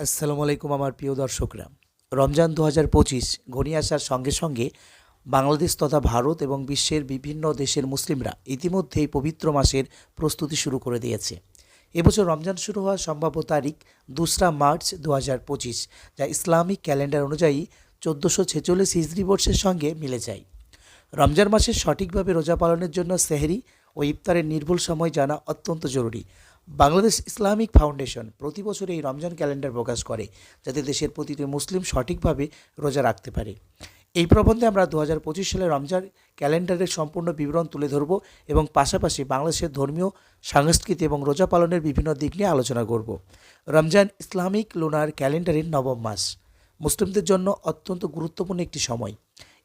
আসসালামু আলাইকুম আমার প্রিয় দর্শকরা। রমজান দু হাজার পঁচিশ ঘনিয়ে আসার সঙ্গে সঙ্গে বাংলাদেশ তথা ভারত এবং বিশ্বের বিভিন্ন দেশের মুসলিমরা ইতিমধ্যেই পবিত্র মাসের প্রস্তুতি শুরু করে দিয়েছে। এবছর রমজান শুরু হওয়ার সম্ভাব্য তারিখ দোসরা মার্চ দু হাজার পঁচিশ, যা ইসলামিক ক্যালেন্ডার অনুযায়ী চোদ্দোশো ছেচল্লিশ হিজরি বর্ষের সঙ্গে মিলে যায়। রমজান মাসে সঠিকভাবে রোজা পালনের জন্য সেহরি ও ইফতারের নির্ভুল সময় জানা অত্যন্ত জরুরি। বাংলাদেশ ইসলামিক ফাউন্ডেশন প্রতি বছর এই রমজান ক্যালেন্ডার প্রকাশ করে, যাতে দেশের প্রতিটি মুসলিম সঠিকভাবে রোজা রাখতে পারে। এই প্রবন্ধে আমরা দু হাজার পঁচিশ সালে রমজান ক্যালেন্ডারের সম্পূর্ণ বিবরণ তুলে ধরব এবং পাশাপাশি বাংলাদেশের ধর্মীয় সংস্কৃতি এবং রোজা পালনের বিভিন্ন দিক নিয়ে আলোচনা করব। রমজান ইসলামিক লুনার ক্যালেন্ডারের নবম মাস। মুসলিমদের জন্য অত্যন্ত গুরুত্বপূর্ণ একটি সময়।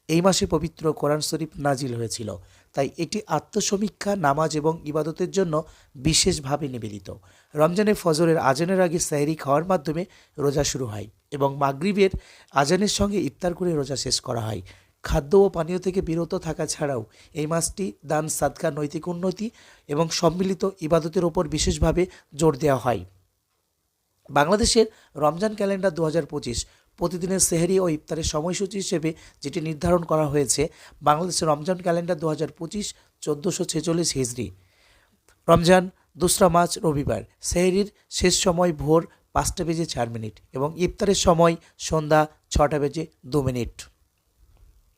এই মাসে পবিত্র কোরআন শরীফ নাজিল হয়েছিল। তাই এটি আত্মসমীক্ষা, নামাজ এবং ইবাদতের জন্য বিশেষভাবে নিবেদিত। রমজানের ফজরের আজানের আগে সাহরি খাওয়ার মাধ্যমে রোজা শুরু হয় এবং মাগরিবের আজানের সঙ্গে ইফতার করে রোজা শেষ করা হয়। খাদ্য ও পানীয় থেকে বিরত থাকা ছাড়াও এই মাসটি দান, সাদকা, নৈতিক উন্নতি এবং সম্মিলিত ইবাদতের ওপর বিশেষভাবে জোর দেওয়া হয়। বাংলাদেশের রমজান ক্যালেন্ডার দু হাজার পঁচিশ প্রতিদিনের সেহরি ও ইফতারের সময়সূচি হিসেবে যেটি নির্ধারণ করা হয়েছে, বাংলাদেশের রমজান ক্যালেন্ডার দু হাজার পঁচিশ চোদ্দোশো ছেচল্লিশ হিজড়ি রমজান দোসরা মার্চ রবিবার, সেহরির শেষ সময় ভোর পাঁচটা বেজে চার মিনিট এবং ইফতারের সময় সন্ধ্যা ছটা বেজে দু মিনিট।